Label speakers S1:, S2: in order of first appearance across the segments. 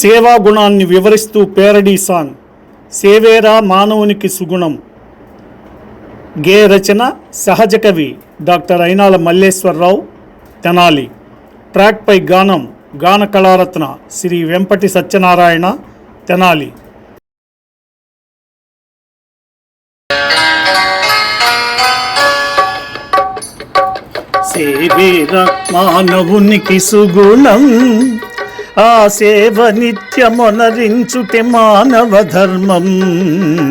S1: సేవా గుణాన్ని వివరిస్తూ పేరడీ సాంగ్ సేవేరా మానవునికి సుగుణం గే రచన సహజ కవి డాక్టర్ అయినాల మల్లేశ్వరరావు తెనాలి. ట్రాక్పై గానం గాన కళారత్న శ్రీ వెంపటి సత్యనారాయణ తెనాలి. సేవేర మానవునికి సుగుణం ఆ సేవ నిత్యమొనరించుటే మానవ ధర్మం.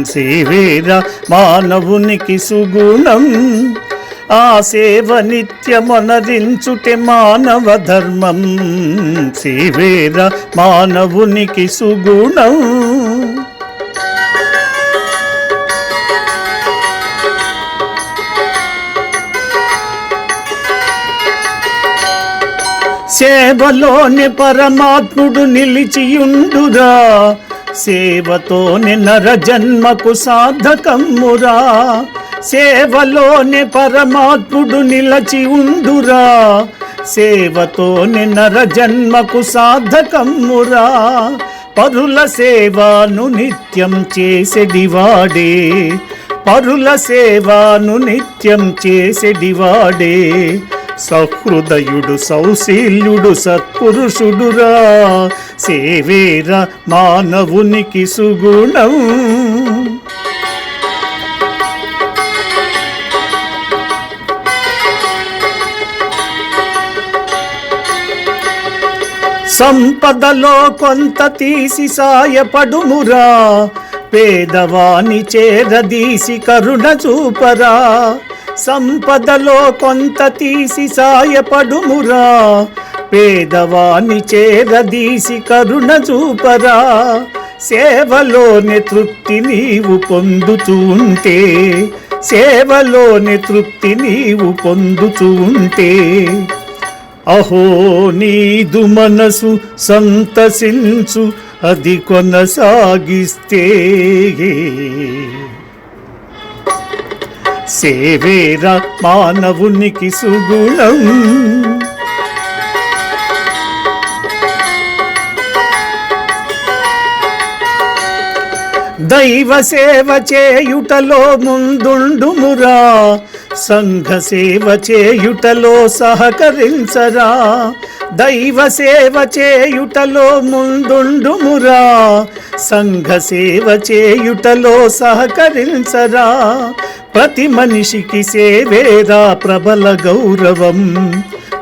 S1: సేవేర మానవునికి సుగుణం. ఆ సేవ నిత్యమొనరించుటే మానవ ధర్మం. సేవేర మానవునికి సుగుణం. సేవలోని పరమాత్ముడు నిలిచియుండురా సేవతోని నర జన్మకు సాధకమ్మురా సేవలోని పరమాత్ముడు నిలచి ఉండురా సేవతోని నర జన్మకు సాధకమ్మురా పరుల సేవను నిత్యం చేసెడివాడే పరుల సేవను నిత్యం చేసెడివాడే సహృదయుడు సౌశీల్యుడు సత్పురుషుడురా. సేవేర మానవునికి సుగుణం. సంపదలో కొంత తీసి సాయపడుమురా. పేదవాణి చేరదీసి కరుణ చూపరా. సంపదలో కొంత తీసి సాయపడుమురా. పేదవాని చేరదీసి కరుణ చూపరా. సేవలోని తృప్తి నీవు పొందుతుంటే సేవలోని తృప్తి నీవు పొందుతుంటే అహో నీదు మనసు సంతసించు అది కొనసాగిస్తే. సేవేరా మానవునికి సుగుణం. దైవ సేవ చేయుటలో ముందుండుమురా సంఘ సేవ చేయుటలో సహకరించరా. దైవ సేవ చేయుటలో ముందుండుమురా సంఘ సేవ చేయుటలో సహకరించరా. ప్రతి మనిషికి సేవేరా ప్రబల గౌరవం.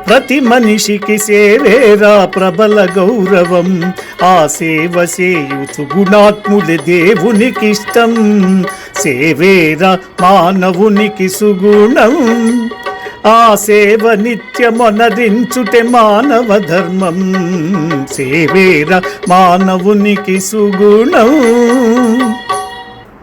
S1: ప్రతి మనిషికి సేవేరా ప్రబల గౌరవం. ఆ సేవ సేయుచు గుణాత్ముడి దేవునికిష్టం సేవేరా మానవునికి సుగుణం. ఆ సేవ నిత్యమొనరించుటే మానవ ధర్మం. సేవేర మానవునికి సుగుణం.